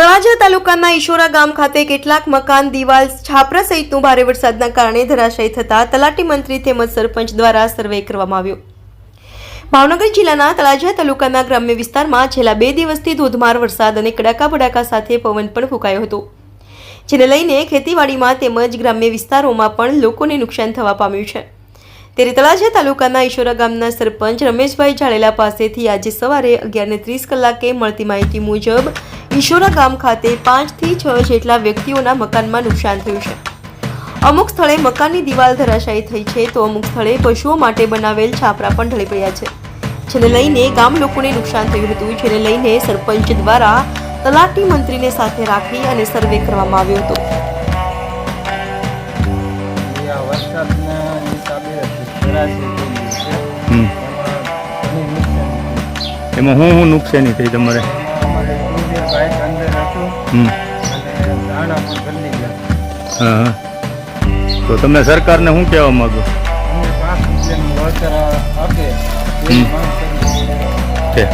તળાજા તાલુકાના ઈશોરા ગામ ખાતે કેટલાક મકાન, દિવાલ, છાપરા સહિતનું ભારે વરસાદના કારણે ધરાશાયી થતા તલાટી મંત્રી તેમજ સરપંચ દ્વારા સર્વે કરવામાં આવ્યો. ભાવનગર જિલ્લાના તળાજા તાલુકાના ગ્રામ્ય વિસ્તારમાં છેલ્લા બે દિવસથી ધોધમાર વરસાદ અને કડાકા ભડાકા સાથે પવન પણ ફૂંકાયો હતો, જેને લઈને ખેતીવાડીમાં તેમજ ગ્રામ્ય વિસ્તારોમાં પણ લોકોને નુકસાન થવા પામ્યું છે. ત્યારે તળાજા તાલુકાના ઈશોરા ગામના સરપંચ રમેશભાઈ જાડેલા પાસેથી આજે સવારે અગિયારને ત્રીસ કલાકે મળતી માહિતી મુજબ ઈશોરા ગામ ખાતે પાંચથી છ જેટલા વ્યક્તિઓના મકાનમાં નુકસાન થયું છે. અમુક સ્થળે મકાનની દિવાલ ધરાશાયી થઈ છે તો અમુક સ્થળે પશુઓ માટે બનાવેલ છાપરા પણ ઢળી પડ્યા છે. જેને લઈને ગામ લોકોને નુકસાન થયું હતું જેને લઈને સરપંચ દ્વારા તલાટી મંત્રીને સાથે રાખી અને સર્વે કરવામાં આવ્યો હતો. એમાં હું હું નુકસાની થઈ તમારે? હા તો તમે સરકારને શું કહેવા માંગો? છે.